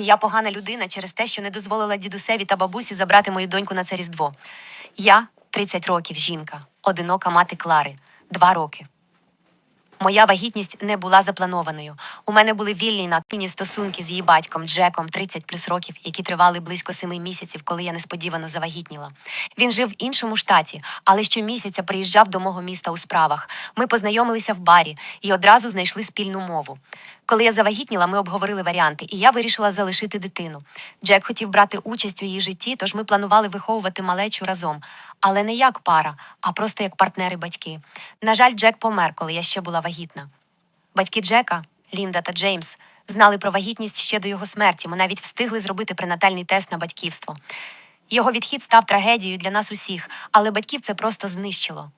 Нарешті я погана людина через те, що не дозволила дідусеві та бабусі забрати мою доньку на це різдво. Я 30 років жінка, одинока мати Клари, 2 роки. Моя вагітність не була запланованою. У мене були вільні натильні стосунки з її батьком Джеком 30 плюс років, які тривали близько семи місяців, коли я несподівано завагітніла. Він жив в іншому штаті, але щомісяця приїжджав до мого міста у справах. Ми познайомилися в барі і одразу знайшли спільну мову. Коли я завагітніла, ми обговорили варіанти, і я вирішила залишити дитину. Джек хотів брати участь у її житті, тож ми планували виховувати малечу разом, але не як пара, а просто як партнери-батьки. На жаль, Джек помер, коли я ще була вагітна. Батьки Джека, Лінда та Джеймс, знали про вагітність ще до його смерті. Ми навіть встигли зробити пренатальний тест на батьківство. Його відхід став трагедією для нас усіх, але батьків це просто знищило.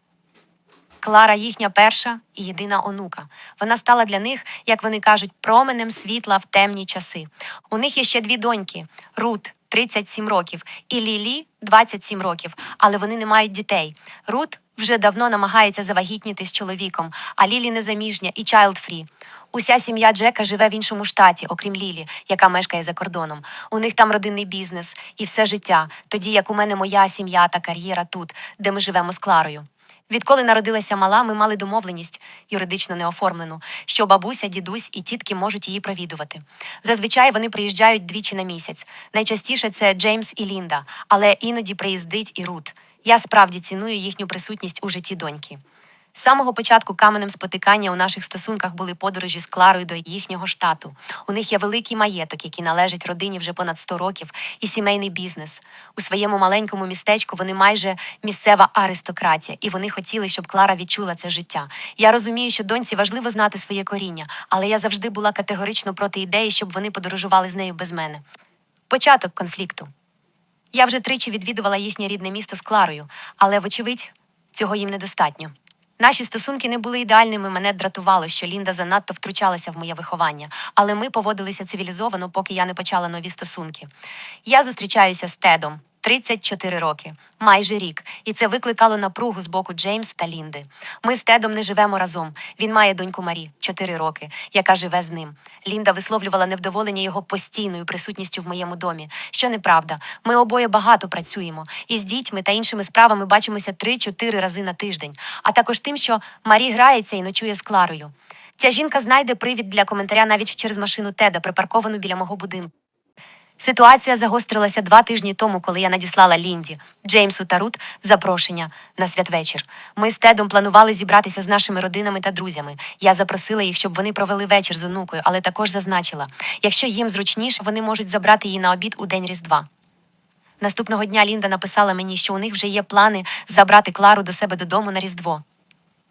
Клара їхня перша і єдина онука. Вона стала для них, як вони кажуть, променем світла в темні часи. У них є ще дві доньки: Рут 37 років і Лілі 27 років, але вони не мають дітей. Рут вже давно намагається завагітніти з чоловіком, а Лілі незаміжня і чайлдфрі. Уся сім'я Джека живе в іншому штаті, окрім Лілі, яка мешкає за кордоном. У них там родинний бізнес і все життя, тоді як у мене моя сім'я та кар'єра тут, де ми живемо з Кларою. Відколи народилася мала, ми мали домовленість, юридично не оформлену, що бабуся, дідусь і тітки можуть її провідувати. Зазвичай вони приїжджають двічі на місяць. Найчастіше це Джеймс і Лінда, але іноді приїздить і Рут. Я справді ціную їхню присутність у житті доньки. З самого початку каменем спотикання у наших стосунках були подорожі з Кларою до їхнього штату. У них є великий маєток, який належить родині вже понад 100 років, і сімейний бізнес. У своєму маленькому містечку вони майже місцева аристократія, і вони хотіли, щоб Клара відчула це життя. Я розумію, що доньці важливо знати своє коріння, але я завжди була категорично проти ідеї, щоб вони подорожували з нею без мене. Початок конфлікту. Я вже тричі відвідувала їхнє рідне місто з Кларою, але, вочевидь, цього їм недостатньо. Наші стосунки не були ідеальними. Мене дратувало, що Лінда занадто втручалася в моє виховання, але ми поводилися цивілізовано, поки я не почала нові стосунки. Я зустрічаюся з Тедом. 34 роки, майже рік, і це викликало напругу з боку Джеймс та Лінди. Ми з Тедом не живемо разом. Він має доньку Марі, 4 роки, яка живе з ним. Лінда висловлювала невдоволення його постійною присутністю в моєму домі. Що неправда, ми обоє багато працюємо, і з дітьми та іншими справами бачимося 3-4 рази на тиждень, а також тим, що Марі грається і ночує з Кларою. Ця жінка знайде привід для коментаря навіть через машину Теда, припарковану біля мого будинку. Ситуація загострилася два тижні тому, коли я надіслала Лінді, Джеймсу та Рут запрошення на святвечір. Ми з Тедом планували зібратися з нашими родинами та друзями. Я запросила їх, щоб вони провели вечір з онукою, але також зазначила, якщо їм зручніше, вони можуть забрати її на обід у день Різдва. Наступного дня Лінда написала мені, що у них вже є плани забрати Клару до себе додому на Різдво.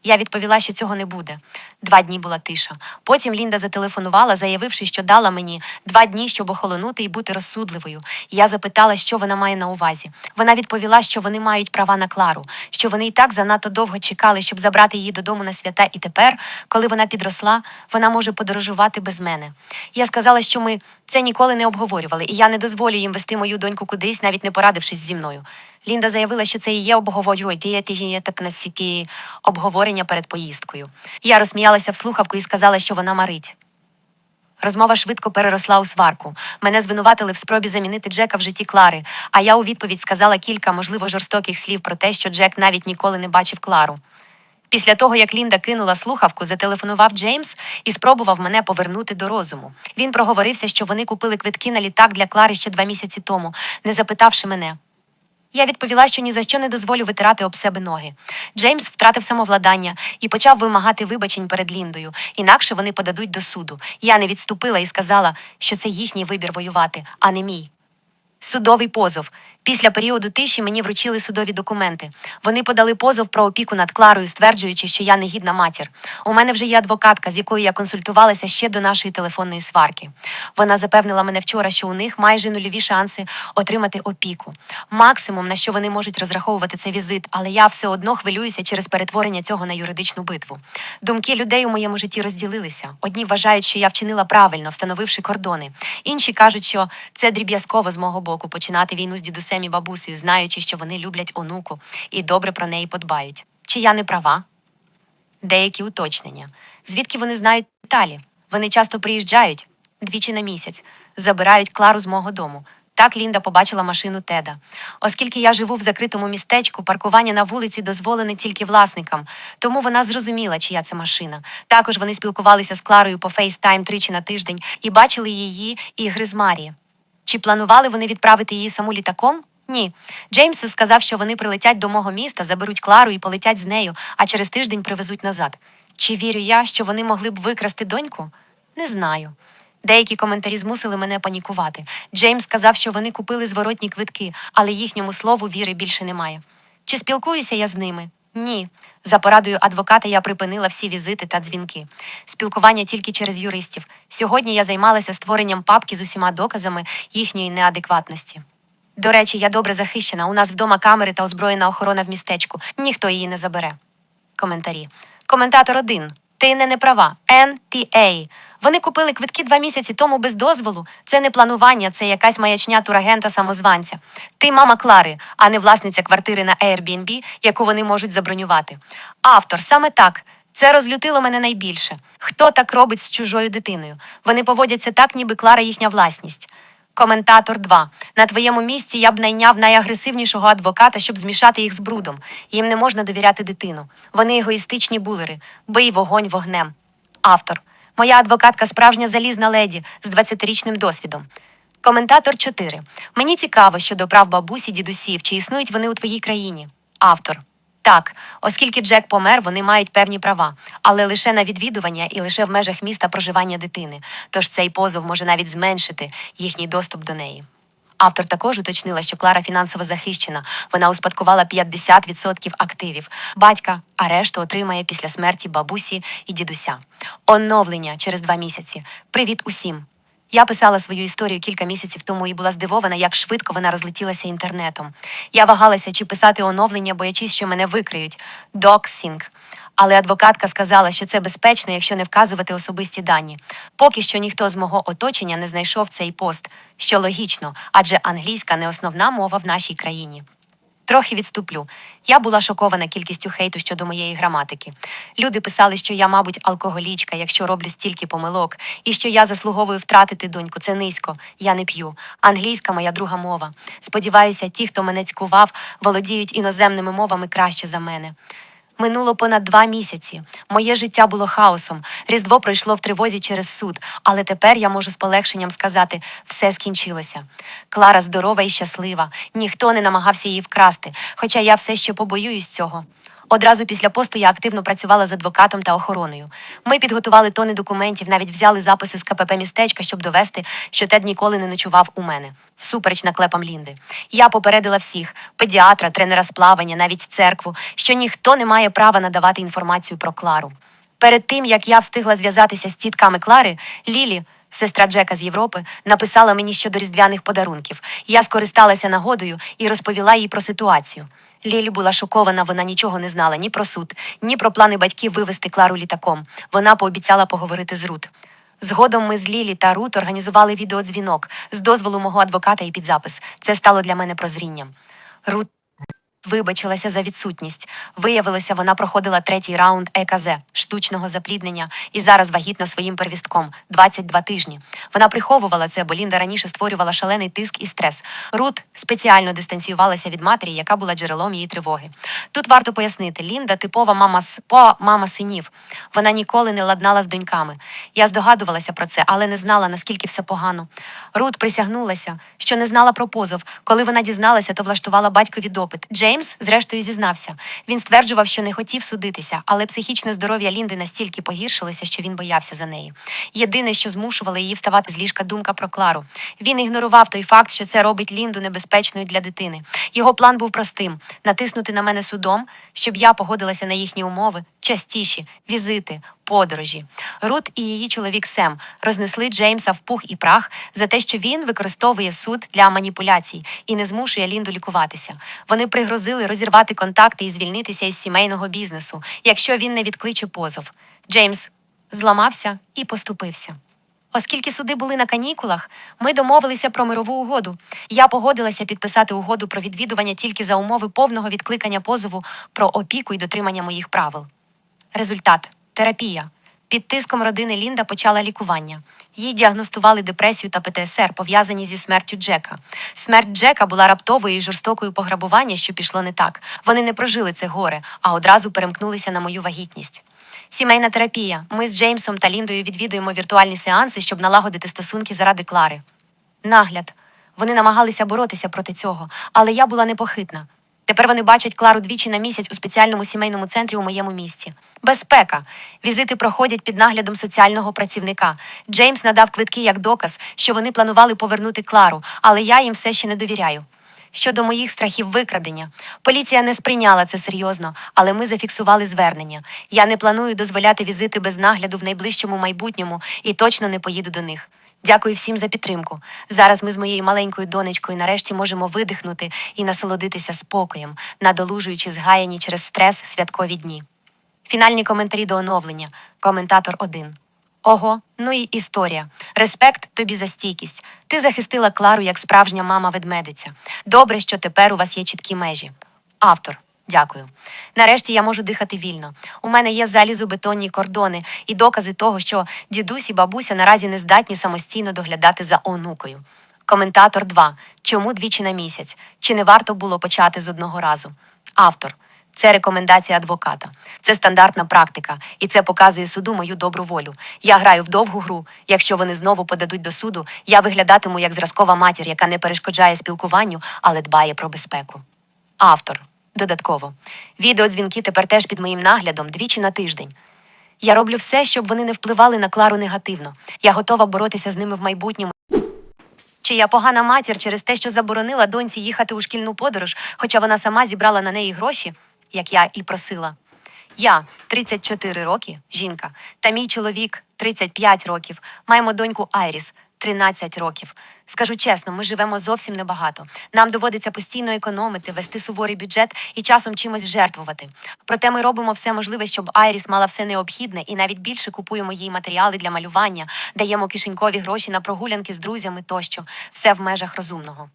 Я відповіла, що цього не буде. Два дні була тиша. Потім Лінда зателефонувала, заявивши, що дала мені два дні, щоб охолонути і бути розсудливою. Я запитала, що вона має на увазі. Вона відповіла, що вони мають права на Клару, що вони і так занадто довго чекали, щоб забрати її додому на свята, і тепер, коли вона підросла, вона може подорожувати без мене. Я сказала, що ми це ніколи не обговорювали, і я не дозволю їм вести мою доньку кудись, навіть не порадившись зі мною. Лінда заявила, що це і є обговорювання так настільки обговорення перед поїздкою. Я розсміялася в слухавку і сказала, що вона марить. Розмова швидко переросла у сварку. Мене звинуватили в спробі замінити Джека в житті Клари, а я у відповідь сказала кілька, можливо, жорстоких слів про те, що Джек навіть ніколи не бачив Клару. Після того, як Лінда кинула слухавку, зателефонував Джеймс і спробував мене повернути до розуму. Він проговорився, що вони купили квитки на літак для Клари ще два місяці тому, не запитавши мене. Я відповіла, що ні за що не дозволю витирати об себе ноги. Джеймс втратив самовладання і почав вимагати вибачень перед Ліндою, інакше вони подадуть до суду. Я не відступила і сказала, що це їхній вибір воювати, а не мій. Судовий позов. Після періоду тиші мені вручили судові документи. Вони подали позов про опіку над Кларою, стверджуючи, що я негідна матір. У мене вже є адвокатка, з якою я консультувалася ще до нашої телефонної сварки. Вона запевнила мене вчора, що у них майже нульові шанси отримати опіку. Максимум, на що вони можуть розраховувати це візит, але я все одно хвилююся через перетворення цього на юридичну битву. Думки людей у моєму житті розділилися. Одні вважають, що я вчинила правильно, встановивши кордони. Інші кажуть, що це дріб'язково з мого боку починати війну з дідусем і бабусею, знаючи, що вони люблять онуку і добре про неї подбають. Чи я не права? Деякі уточнення. Звідки вони знають деталі? Вони часто приїжджають двічі на місяць. забирають Клару з мого дому. Так Лінда побачила машину Теда. Оскільки я живу в закритому містечку, паркування на вулиці дозволене тільки власникам, тому вона зрозуміла, чия це машина. Також вони спілкувалися з Кларою по FaceTime тричі на тиждень і бачили її ігри з Марії. Чи планували вони відправити її саму літаком? Ні. Джеймс сказав, що вони прилетять до мого міста, заберуть Клару і полетять з нею, а через тиждень привезуть назад. Чи вірю я, що вони могли б викрасти доньку? Не знаю. Деякі коментарі змусили мене панікувати. Джеймс сказав, що вони купили зворотні квитки, але їхньому слову віри більше немає. Чи спілкуюся я з ними? Ні. За порадою адвоката я припинила всі візити та дзвінки. Спілкування тільки через юристів. Сьогодні я займалася створенням папки з усіма доказами їхньої неадекватності. До речі, я добре захищена. У нас вдома камери та озброєна охорона в містечку. Ніхто її не забере. Коментарі. Коментатор 1. Ти не не права. NTA. Вони купили квитки два місяці тому без дозволу. Це не планування, це якась маячня турагента самозванця. Ти мама Клари, а не власниця квартири на Airbnb, яку вони можуть забронювати. Автор саме так. Це розлютило мене найбільше. Хто так робить з чужою дитиною? Вони поводяться так, ніби Клара їхня власність. Коментатор 2. На твоєму місці я б найняв найагресивнішого адвоката, щоб змішати їх з брудом. Їм не можна довіряти дитину. Вони егоїстичні булери. Бий вогонь вогнем. Автор. Моя адвокатка справжня залізна леді з 20-річним досвідом. Коментатор 4. Мені цікаво щодо прав бабусі, дідусів, чи існують вони у твоїй країні. Автор. Так, оскільки Джек помер, вони мають певні права, але лише на відвідування і лише в межах міста проживання дитини. Тож цей позов може навіть зменшити їхній доступ до неї. Автор також уточнила, що Клара фінансово захищена. Вона успадкувала 50% активів. Батька, а решту отримає після смерті бабусі і дідуся. Оновлення через два місяці. Привіт усім! Я писала свою історію кілька місяців тому і була здивована, як швидко вона розлетілася інтернетом. Я вагалася, чи писати оновлення, боячись, що мене викриють. Доксінг. Але адвокатка сказала, що це безпечно, якщо не вказувати особисті дані. Поки що ніхто з мого оточення не знайшов цей пост, що логічно, адже англійська не основна мова в нашій країні. Трохи відступлю. Я була шокована кількістю хейту щодо моєї граматики. Люди писали, що я, мабуть, алкоголічка, якщо роблю стільки помилок, і що я заслуговую втратити доньку. Це низько. Я не п'ю. Англійська моя друга мова. Сподіваюся, ті, хто мене цькував, володіють іноземними мовами краще за мене. Минуло понад два місяці. Моє життя було хаосом. Різдво пройшло в тривозі через суд, але тепер я можу з полегшенням сказати, все скінчилося. Клара здорова і щаслива. Ніхто не намагався її вкрасти, хоча я все ще побоююсь цього. Одразу після посту я активно працювала з адвокатом та охороною. Ми підготували тони документів, навіть взяли записи з КПП містечка, щоб довести, що Тед ніколи не ночував у мене, всупереч наклепам Лінди. Я попередила всіх педіатра, тренера з плавання, навіть церкву, що ніхто не має права надавати інформацію про Клару. Перед тим як я встигла зв'язатися з тітками Клари, Лілі. Сестра Джека з Європи написала мені щодо різдвяних подарунків. Я скористалася нагодою і розповіла їй про ситуацію. Лілі була шокована, вона нічого не знала ні про суд, ні про плани батьків вивезти Клару літаком. Вона пообіцяла поговорити з Рут. Згодом ми з Лілі та Рут організували відеодзвінок з дозволу мого адвоката і під запис. Це стало для мене прозрінням. Рут вибачилася за відсутність. Виявилося, вона проходила третій раунд ЕКЗ штучного запліднення і зараз вагітна своїм первістком 22 тижні. Вона приховувала це, бо Лінда раніше створювала шалений тиск і стрес. Рут спеціально дистанціювалася від матері, яка була джерелом її тривоги. Тут варто пояснити: Лінда типова мама по мама синів. Вона ніколи не ладнала з доньками. Я здогадувалася про це, але не знала, наскільки все погано. Рут присягнулася, що не знала про позов. Коли вона дізналася, то влаштувала батькові допит. Джеймс, зрештою, зізнався. Він стверджував, що не хотів судитися, але психічне здоров'я Лінди настільки погіршилося, що він боявся за неї. Єдине, що змушувало її вставати з ліжка думка про Клару. Він ігнорував той факт, що це робить Лінду небезпечною для дитини. Його план був простим: натиснути на мене судом, щоб я погодилася на їхні умови, частіші, візити, подорожі. Рут і її чоловік Сем рознесли Джеймса в пух і прах за те, що він використовує суд для маніпуляцій і не змушує Лінду лікуватися. Вони пригрозили розірвати контакти і звільнитися із сімейного бізнесу, якщо він не відкличе позов. Джеймс зламався і поступився. Оскільки суди були на канікулах, ми домовилися про мирову угоду. Я погодилася підписати угоду про відвідування тільки за умови повного відкликання позову про опіку і дотримання моїх правил. Результат терапія. Під тиском родини Лінда почала лікування. Їй діагностували депресію та ПТСР, пов'язані зі смертю Джека. Смерть Джека була раптовою і жорстокою пограбування, що пішло не так. Вони не прожили це горе, а одразу перемкнулися на мою вагітність. Сімейна терапія. Ми з Джеймсом та Ліндою відвідуємо віртуальні сеанси, щоб налагодити стосунки заради Клари. Нагляд. Вони намагалися боротися проти цього, але я була непохитна. Тепер вони бачать Клару двічі на місяць у спеціальному сімейному центрі у моєму місті. Безпека. Візити проходять під наглядом соціального працівника. Джеймс надав квитки як доказ, що вони планували повернути Клару, але я їм все ще не довіряю. Щодо моїх страхів викрадення, поліція не сприйняла це серйозно, але ми зафіксували звернення. Я не планую дозволяти візити без нагляду в найближчому майбутньому і точно не поїду до них. Дякую всім за підтримку. Зараз ми з моєю маленькою донечкою нарешті можемо видихнути і насолодитися спокоєм, надолужуючи згаяні через стрес святкові дні. Фінальні коментарі до оновлення. Коментатор 1. Ого, ну і історія. Респект тобі за стійкість. Ти захистила Клару як справжня мама ведмедиця. Добре, що тепер у вас є чіткі межі. Автор. Дякую. Нарешті я можу дихати вільно. У мене є залізобетонні кордони і докази того, що дідусь і бабуся наразі не здатні самостійно доглядати за онукою. Коментатор 2. Чому двічі на місяць? Чи не варто було почати з одного разу? Автор. Це рекомендація адвоката. Це стандартна практика, і це показує суду мою добру волю. Я граю в довгу гру. Якщо вони знову подадуть до суду, я виглядатиму як зразкова матір, яка не перешкоджає спілкуванню, але дбає про безпеку. Автор. Додатково. Відеодзвінки тепер теж під моїм наглядом двічі на тиждень. Я роблю все, щоб вони не впливали на Клару негативно. Я готова боротися з ними в майбутньому. Чи я погана матір через те, що заборонила доньці їхати у шкільну подорож, хоча вона сама зібрала на неї гроші, як я і просила. Я 34 роки, жінка, та мій чоловік 35 років. Маємо доньку Айріс 13 років. Скажу чесно, ми живемо зовсім небагато. Нам доводиться постійно економити, вести суворий бюджет і часом чимось жертвувати. Проте ми робимо все можливе, щоб Айріс мала все необхідне, і навіть більше купуємо їй матеріали для малювання, даємо кишенькові гроші на прогулянки з друзями тощо, все в межах розумного.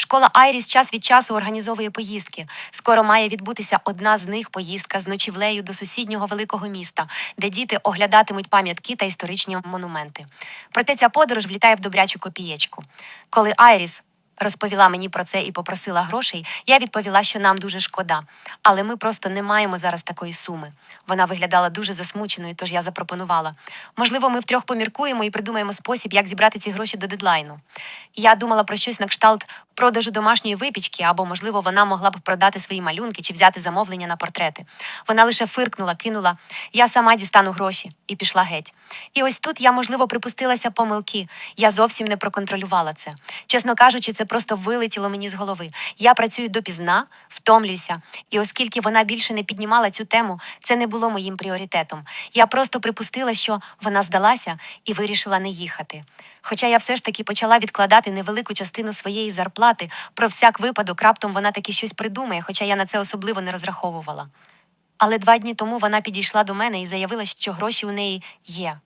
Школа Айріс час від часу організовує поїздки. Скоро має відбутися одна з них поїздка з ночівлею до сусіднього великого міста, де діти оглядатимуть пам'ятки та історичні монументи. Проте ця подорож влітає в добрячу копієчку. Коли Айріс розповіла мені про це і попросила грошей, я відповіла, що нам дуже шкода, але ми просто не маємо зараз такої суми. Вона виглядала дуже засмученою, тож я запропонувала. Можливо, ми втрьох поміркуємо і придумаємо спосіб, як зібрати ці гроші до дедлайну. Я думала про щось на кшталт продажу домашньої випічки, або, можливо, вона могла б продати свої малюнки чи взяти замовлення на портрети. Вона лише фиркнула, кинула я сама дістану гроші і пішла геть. І ось тут я, можливо, припустилася помилки. Я зовсім не проконтролювала це. Чесно кажучи, це просто вилетіло мені з голови. Я працюю допізна, втомлююся, і оскільки вона більше не піднімала цю тему, це не було моїм пріоритетом. Я просто припустила, що вона здалася і вирішила не їхати. Хоча я все ж таки почала відкладати невелику частину своєї зарплати, про всяк випадок раптом вона таки щось придумає, хоча я на це особливо не розраховувала. Але два дні тому вона підійшла до мене і заявила, що гроші у неї є.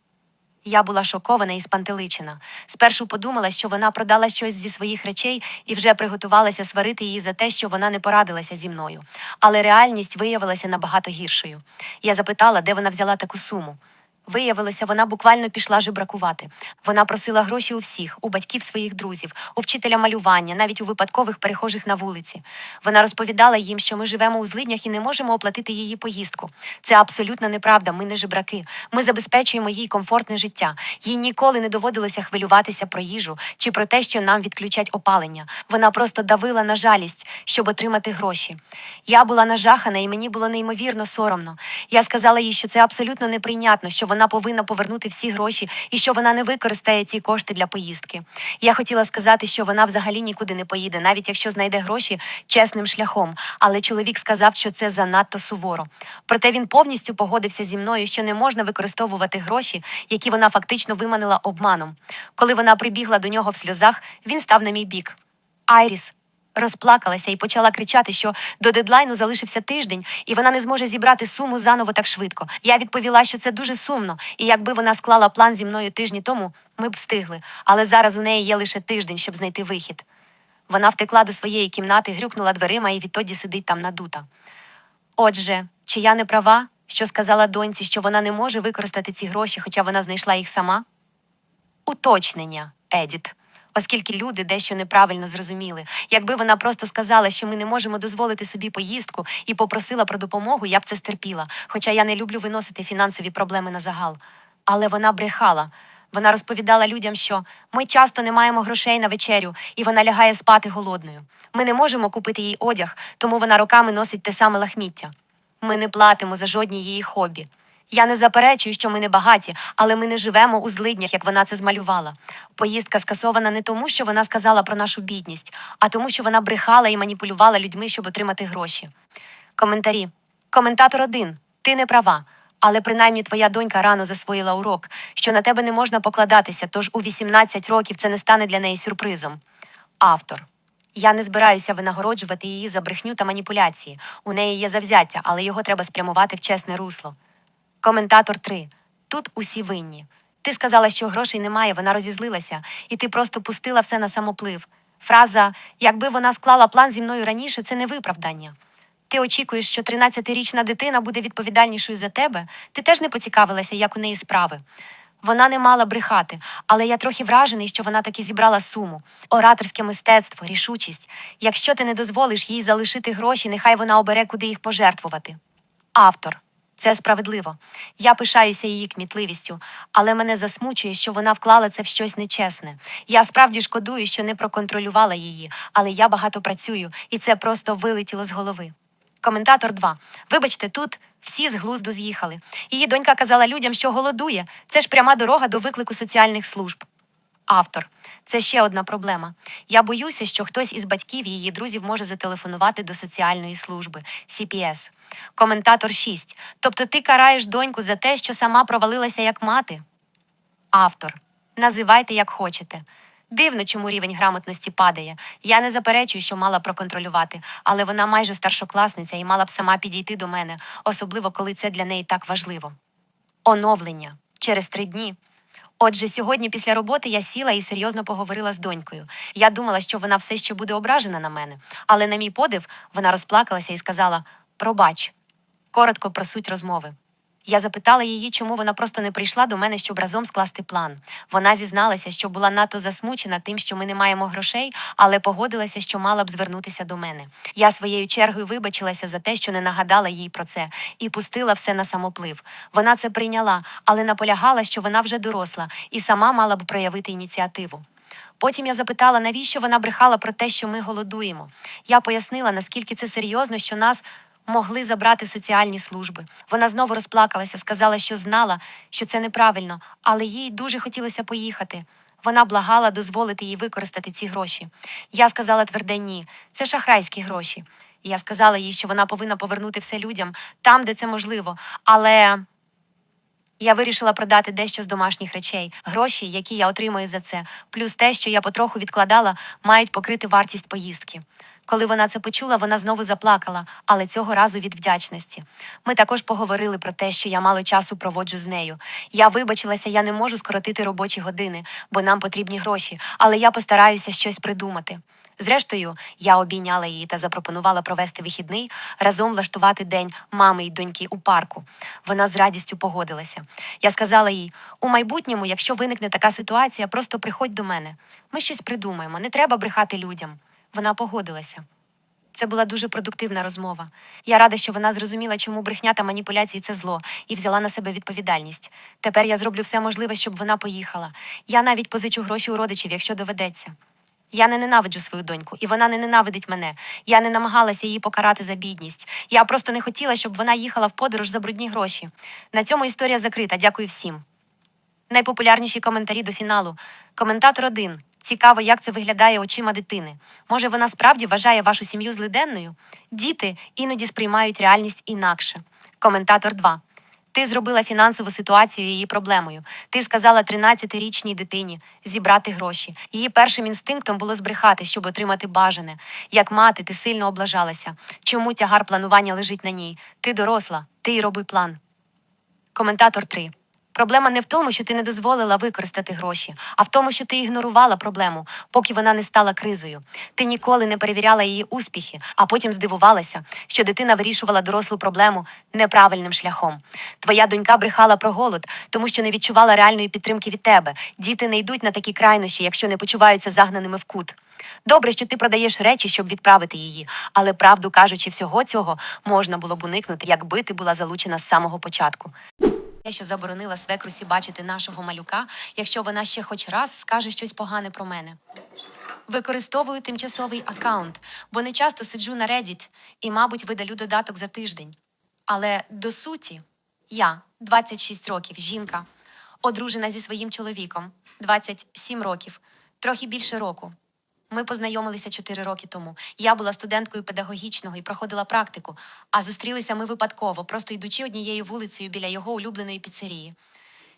Я була шокована і спантеличена. Спершу подумала, що вона продала щось зі своїх речей і вже приготувалася сварити її за те, що вона не порадилася зі мною. Але реальність виявилася набагато гіршою. Я запитала, де вона взяла таку суму. Виявилося, вона буквально пішла жебракувати. Вона просила гроші у всіх, у батьків своїх друзів, у вчителя малювання, навіть у випадкових перехожих на вулиці. Вона розповідала їм, що ми живемо у злиднях і не можемо оплатити її поїздку. Це абсолютно неправда. Ми не жебраки. Ми забезпечуємо їй комфортне життя. Їй ніколи не доводилося хвилюватися про їжу чи про те, що нам відключать опалення. Вона просто давила на жалість, щоб отримати гроші. Я була нажахана, і мені було неймовірно соромно. Я сказала їй, що це абсолютно неприйнятно, що вона повинна повернути всі гроші і що вона не використає ці кошти для поїздки. Я хотіла сказати, що вона взагалі нікуди не поїде, навіть якщо знайде гроші чесним шляхом. Але чоловік сказав, що це занадто суворо. Проте він повністю погодився зі мною, що не можна використовувати гроші, які вона фактично виманила обманом. Коли вона прибігла до нього в сльозах, він став на мій бік. Айріс, розплакалася і почала кричати, що до дедлайну залишився тиждень, і вона не зможе зібрати суму заново так швидко. Я відповіла, що це дуже сумно, і якби вона склала план зі мною тижні тому, ми б встигли. Але зараз у неї є лише тиждень, щоб знайти вихід. Вона втекла до своєї кімнати, грюкнула дверима і відтоді сидить там надута. Отже, чи я не права, що сказала доньці, що вона не може використати ці гроші, хоча вона знайшла їх сама? Уточнення, Едіт. Оскільки люди дещо неправильно зрозуміли. Якби вона просто сказала, що ми не можемо дозволити собі поїздку і попросила про допомогу, я б це стерпіла, хоча я не люблю виносити фінансові проблеми на загал. Але вона брехала. Вона розповідала людям, що ми часто не маємо грошей на вечерю, і вона лягає спати голодною. Ми не можемо купити їй одяг, тому вона роками носить те саме лахміття. Ми не платимо за жодні її хобі. Я не заперечую, що ми не багаті, але ми не живемо у злиднях, як вона це змалювала. Поїздка скасована не тому, що вона сказала про нашу бідність, а тому, що вона брехала і маніпулювала людьми, щоб отримати гроші. Коментарі. Коментатор один. Ти не права. Але принаймні твоя донька рано засвоїла урок, що на тебе не можна покладатися, тож у 18 років це не стане для неї сюрпризом. Автор. Я не збираюся винагороджувати її за брехню та маніпуляції. У неї є завзяття, але його треба спрямувати в чесне русло. Коментатор 3. Тут усі винні. Ти сказала, що грошей немає, вона розізлилася, і ти просто пустила все на самоплив. Фраза Якби вона склала план зі мною раніше, це не виправдання. Ти очікуєш, що 13-річна дитина буде відповідальнішою за тебе, ти теж не поцікавилася, як у неї справи. Вона не мала брехати, але я трохи вражений, що вона таки зібрала суму, ораторське мистецтво, рішучість. Якщо ти не дозволиш їй залишити гроші, нехай вона обере, куди їх пожертвувати. Автор. Це справедливо. Я пишаюся її кмітливістю, але мене засмучує, що вона вклала це в щось нечесне. Я справді шкодую, що не проконтролювала її, але я багато працюю, і це просто вилетіло з голови. Коментатор 2. Вибачте, тут всі з глузду з'їхали. Її донька казала людям, що голодує. Це ж пряма дорога до виклику соціальних служб. Автор. Це ще одна проблема. Я боюся, що хтось із батьків її друзів може зателефонувати до соціальної служби CPS. Коментатор 6. Тобто ти караєш доньку за те, що сама провалилася як мати? Автор. Називайте як хочете. Дивно, чому рівень грамотності падає. Я не заперечую, що мала проконтролювати, але вона майже старшокласниця і мала б сама підійти до мене, особливо коли це для неї так важливо. Оновлення через три дні. Отже, сьогодні після роботи я сіла і серйозно поговорила з донькою. Я думала, що вона все ще буде ображена на мене, але на мій подив вона розплакалася і сказала: Пробач, коротко про суть розмови. Я запитала її, чому вона просто не прийшла до мене, щоб разом скласти план. Вона зізналася, що була надто засмучена тим, що ми не маємо грошей, але погодилася, що мала б звернутися до мене. Я своєю чергою вибачилася за те, що не нагадала їй про це, і пустила все на самоплив. Вона це прийняла, але наполягала, що вона вже доросла і сама мала б проявити ініціативу. Потім я запитала, навіщо вона брехала про те, що ми голодуємо. Я пояснила, наскільки це серйозно, що нас могли забрати соціальні служби. Вона знову розплакалася, сказала, що знала, що це неправильно, але їй дуже хотілося поїхати. Вона благала дозволити їй використати ці гроші. Я сказала тверде ні, це шахрайські гроші. Я сказала їй, що вона повинна повернути все людям там, де це можливо. Але я вирішила продати дещо з домашніх речей. Гроші, які я отримую за це, плюс те, що я потроху відкладала, мають покрити вартість поїздки. Коли вона це почула, вона знову заплакала, але цього разу від вдячності. Ми також поговорили про те, що я мало часу проводжу з нею. Я вибачилася, я не можу скоротити робочі години, бо нам потрібні гроші, але я постараюся щось придумати. Зрештою, я обійняла її та запропонувала провести вихідний, разом влаштувати день мами й доньки у парку. Вона з радістю погодилася. Я сказала їй: у майбутньому, якщо виникне така ситуація, просто приходь до мене. Ми щось придумаємо, не треба брехати людям. Вона погодилася. Це була дуже продуктивна розмова. Я рада, що вона зрозуміла, чому брехня та маніпуляції це зло, і взяла на себе відповідальність. Тепер я зроблю все можливе, щоб вона поїхала. Я навіть позичу гроші у родичів, якщо доведеться. Я не ненавиджу свою доньку, і вона не ненавидить мене. Я не намагалася її покарати за бідність. Я просто не хотіла, щоб вона їхала в подорож за брудні гроші. На цьому історія закрита. Дякую всім. Найпопулярніші коментарі до фіналу. Коментатор 1. Цікаво, як це виглядає очима дитини. Може, вона справді вважає вашу сім'ю злиденною? Діти іноді сприймають реальність інакше. Коментатор 2. Ти зробила фінансову ситуацію її проблемою. Ти сказала 13-річній дитині зібрати гроші. Її першим інстинктом було збрехати, щоб отримати бажане. Як мати, ти сильно облажалася. Чому тягар планування лежить на ній? Ти доросла, ти й роби план. Коментатор 3. Проблема не в тому, що ти не дозволила використати гроші, а в тому, що ти ігнорувала проблему, поки вона не стала кризою. Ти ніколи не перевіряла її успіхи, а потім здивувалася, що дитина вирішувала дорослу проблему неправильним шляхом. Твоя донька брехала про голод, тому що не відчувала реальної підтримки від тебе. Діти не йдуть на такі крайнощі, якщо не почуваються загнаними в кут. Добре, що ти продаєш речі, щоб відправити її, але правду кажучи, всього цього можна було б уникнути, якби ти була залучена з самого початку. Я що заборонила свекрусі бачити нашого малюка, якщо вона ще хоч раз скаже щось погане про мене. Використовую тимчасовий аккаунт, бо не часто сиджу на Reddit і, мабуть, видалю додаток за тиждень. Але до суті, я 26 років, жінка, одружена зі своїм чоловіком, 27 років, трохи більше року. Ми познайомилися 4 роки тому. Я була студенткою педагогічного і проходила практику, а зустрілися ми випадково, просто йдучи однією вулицею біля його улюбленої піцерії.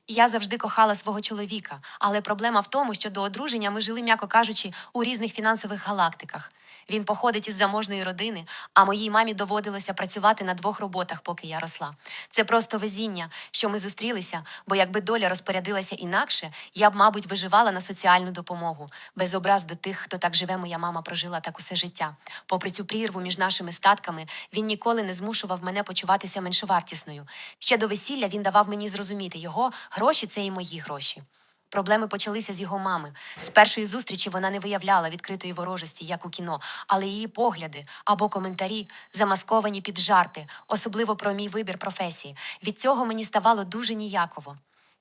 Я завжди кохала свого чоловіка, але проблема в тому, що до одруження ми жили, м'яко кажучи, у різних фінансових галактиках. Він походить із заможної родини, а моїй мамі доводилося працювати на двох роботах, поки я росла. Це просто везіння, що ми зустрілися, бо якби доля розпорядилася інакше, я б, мабуть, виживала на соціальну допомогу. Без образ до тих, хто так живе, моя мама прожила так усе життя. Попри цю прірву між нашими статками, він ніколи не змушував мене почуватися меншовартісною. Ще до весілля він давав мені зрозуміти, його гроші це і мої гроші. Проблеми почалися з його мами. З першої зустрічі вона не виявляла відкритої ворожості, як у кіно, але її погляди або коментарі замасковані під жарти, особливо про мій вибір професії. Від цього мені ставало дуже ніяково.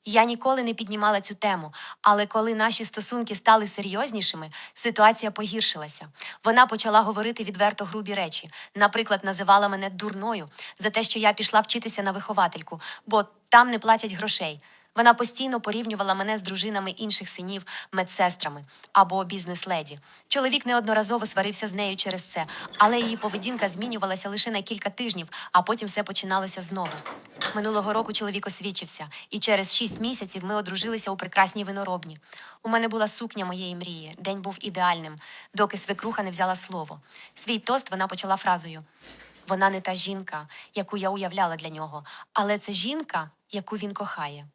Я ніколи не піднімала цю тему, але коли наші стосунки стали серйознішими, ситуація погіршилася. Вона почала говорити відверто грубі речі. Наприклад, називала мене дурною за те, що я пішла вчитися на виховательку, бо там не платять грошей. Вона постійно порівнювала мене з дружинами інших синів, медсестрами або бізнес-леді. Чоловік неодноразово сварився з нею через це, але її поведінка змінювалася лише на кілька тижнів, а потім все починалося знову. Минулого року чоловік освідчився, і через шість місяців ми одружилися у прекрасній виноробні. У мене була сукня моєї мрії. День був ідеальним, доки свекруха не взяла слово. Свій тост вона почала фразою: вона не та жінка, яку я уявляла для нього, але це жінка, яку він кохає.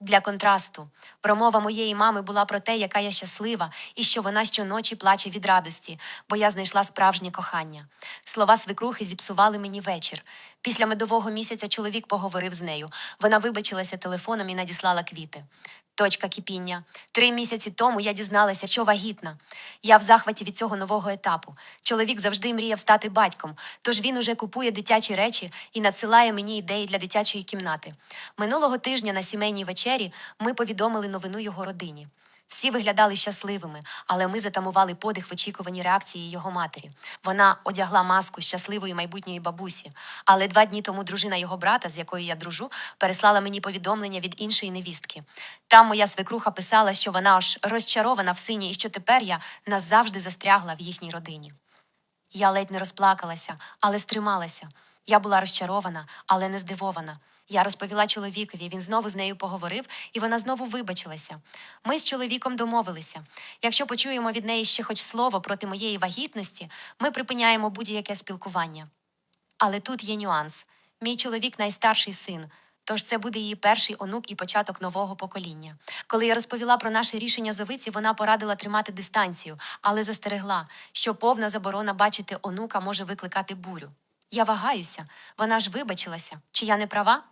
Для контрасту, промова моєї мами була про те, яка я щаслива, і що вона щоночі плаче від радості, бо я знайшла справжнє кохання. Слова свекрухи зіпсували мені вечір. Після медового місяця чоловік поговорив з нею. Вона вибачилася телефоном і надіслала квіти. Точка кипіння. Три місяці тому я дізналася, що вагітна. Я в захваті від цього нового етапу. Чоловік завжди мріяв стати батьком, тож він уже купує дитячі речі і надсилає мені ідеї для дитячої кімнати. Минулого тижня на сімейній вечері ми повідомили новину його родині. Всі виглядали щасливими, але ми затамували подих в очікуванні реакції його матері. Вона одягла маску щасливої майбутньої бабусі. Але два дні тому дружина його брата, з якою я дружу, переслала мені повідомлення від іншої невістки. Там моя свекруха писала, що вона аж розчарована в сині і що тепер я назавжди застрягла в їхній родині. Я ледь не розплакалася, але стрималася. Я була розчарована, але не здивована. Я розповіла чоловікові, він знову з нею поговорив, і вона знову вибачилася. Ми з чоловіком домовилися. Якщо почуємо від неї ще хоч слово проти моєї вагітності, ми припиняємо будь-яке спілкування. Але тут є нюанс: мій чоловік найстарший син. Тож це буде її перший онук і початок нового покоління. Коли я розповіла про наше рішення Зовиці, вона порадила тримати дистанцію, але застерегла, що повна заборона бачити онука може викликати бурю. Я вагаюся, вона ж вибачилася. Чи я не права?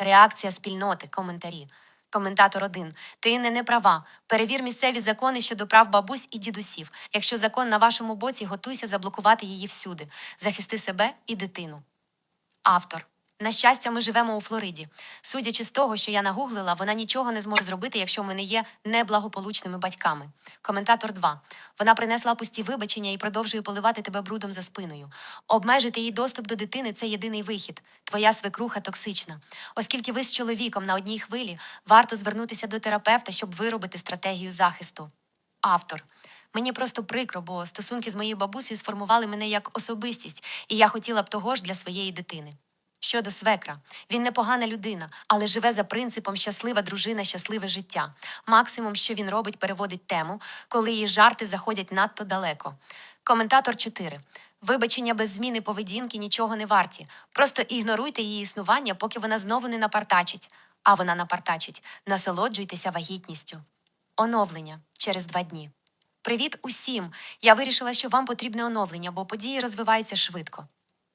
Реакція спільноти, коментарі. Коментатор 1. Ти не, не права. Перевір місцеві закони щодо прав бабусь і дідусів. Якщо закон на вашому боці, готуйся заблокувати її всюди. Захисти себе і дитину. Автор. На щастя, ми живемо у Флориді. Судячи з того, що я нагуглила, вона нічого не зможе зробити, якщо ми не є неблагополучними батьками. Коментатор 2. Вона принесла пусті вибачення і продовжує поливати тебе брудом за спиною. Обмежити її доступ до дитини це єдиний вихід. Твоя свекруха токсична. Оскільки ви з чоловіком на одній хвилі, варто звернутися до терапевта, щоб виробити стратегію захисту. Автор. Мені просто прикро, бо стосунки з моєю бабусею сформували мене як особистість, і я хотіла б того ж для своєї дитини. Щодо свекра, він непогана людина, але живе за принципом щаслива дружина, щасливе життя. Максимум, що він робить, переводить тему, коли її жарти заходять надто далеко. Коментатор 4. Вибачення без зміни поведінки нічого не варті. Просто ігноруйте її існування, поки вона знову не напартачить. А вона напартачить: насолоджуйтеся вагітністю. Оновлення через два дні. Привіт усім! Я вирішила, що вам потрібне оновлення, бо події розвиваються швидко.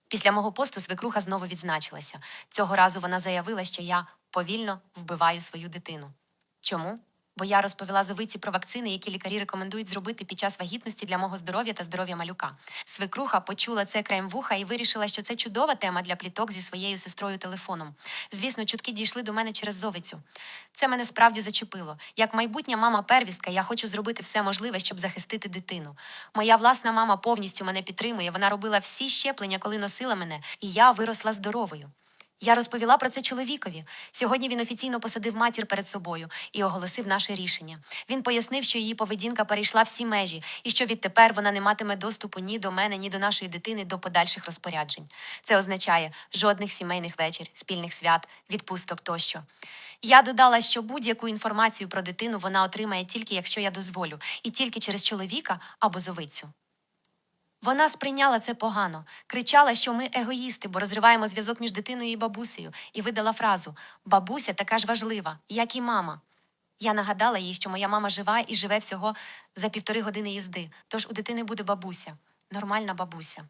Після мого посту свекруха знову відзначилася. Цього разу вона заявила, що я повільно вбиваю свою дитину. Чому? Бо я розповіла Зовиці про вакцини, які лікарі рекомендують зробити під час вагітності для мого здоров'я та здоров'я малюка. Свекруха почула це краєм вуха і вирішила, що це чудова тема для пліток зі своєю сестрою телефоном. Звісно, чутки дійшли до мене через Зовицю. Це мене справді зачепило. Як майбутня мама первістка, я хочу зробити все можливе, щоб захистити дитину. Моя власна мама повністю мене підтримує. Вона робила всі щеплення, коли носила мене, і я виросла здоровою. Я розповіла про це чоловікові. Сьогодні він офіційно посадив матір перед собою і оголосив наше рішення. Він пояснив, що її поведінка перейшла всі межі, і що відтепер вона не матиме доступу ні до мене, ні до нашої дитини до подальших розпоряджень. Це означає жодних сімейних вечір, спільних свят, відпусток тощо. Я додала, що будь-яку інформацію про дитину вона отримає тільки якщо я дозволю, і тільки через чоловіка або зовицю. Вона сприйняла це погано, кричала, що ми егоїсти, бо розриваємо зв'язок між дитиною і бабусею, і видала фразу Бабуся така ж важлива, як і мама. Я нагадала їй, що моя мама жива і живе всього за півтори години їзди, тож у дитини буде бабуся, нормальна бабуся.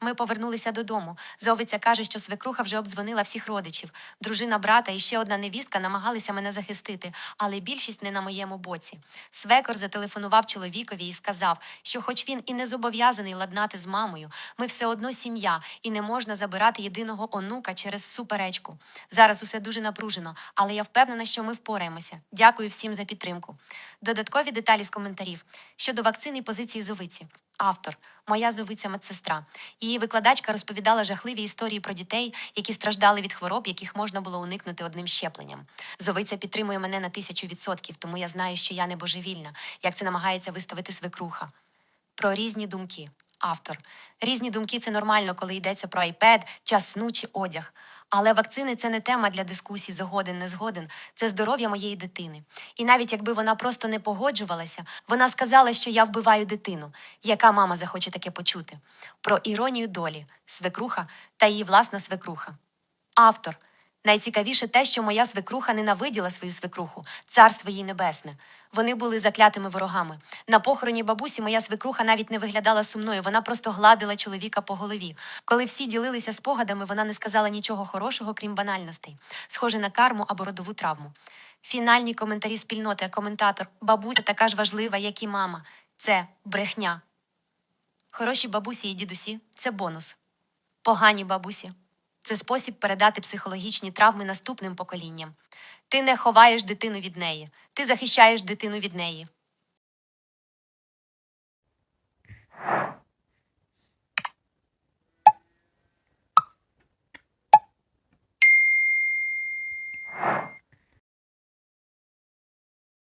Ми повернулися додому. Зовиця каже, що свекруха вже обдзвонила всіх родичів. Дружина брата і ще одна невістка намагалися мене захистити, але більшість не на моєму боці. Свекор зателефонував чоловікові і сказав, що, хоч він і не зобов'язаний ладнати з мамою, ми все одно сім'я і не можна забирати єдиного онука через суперечку. Зараз усе дуже напружено, але я впевнена, що ми впораємося. Дякую всім за підтримку. Додаткові деталі з коментарів щодо вакцини і позиції зовиці. Автор моя зовиця медсестра. Її викладачка розповідала жахливі історії про дітей, які страждали від хвороб, яких можна було уникнути одним щепленням. Зовиця підтримує мене на тисячу відсотків, тому я знаю, що я не божевільна, як це намагається виставити свекруха. Про різні думки. Автор. Різні думки це нормально, коли йдеться про iPad, час сну чи одяг. Але вакцини це не тема для дискусій згоден, не згоден. Це здоров'я моєї дитини. І навіть якби вона просто не погоджувалася, вона сказала, що я вбиваю дитину. Яка мама захоче таке почути? Про іронію долі, свекруха та її власна свекруха. Автор. Найцікавіше те, що моя свекруха ненавиділа свою свекруху, царство їй небесне. Вони були заклятими ворогами. На похороні бабусі моя свекруха навіть не виглядала сумною, вона просто гладила чоловіка по голові. Коли всі ділилися спогадами, вона не сказала нічого хорошого, крім банальностей, схоже на карму або родову травму. Фінальні коментарі спільноти, коментатор бабуся така ж важлива, як і мама. Це брехня. Хороші бабусі і дідусі це бонус. Погані бабусі це спосіб передати психологічні травми наступним поколінням. Ти не ховаєш дитину від неї, ти захищаєш дитину від неї.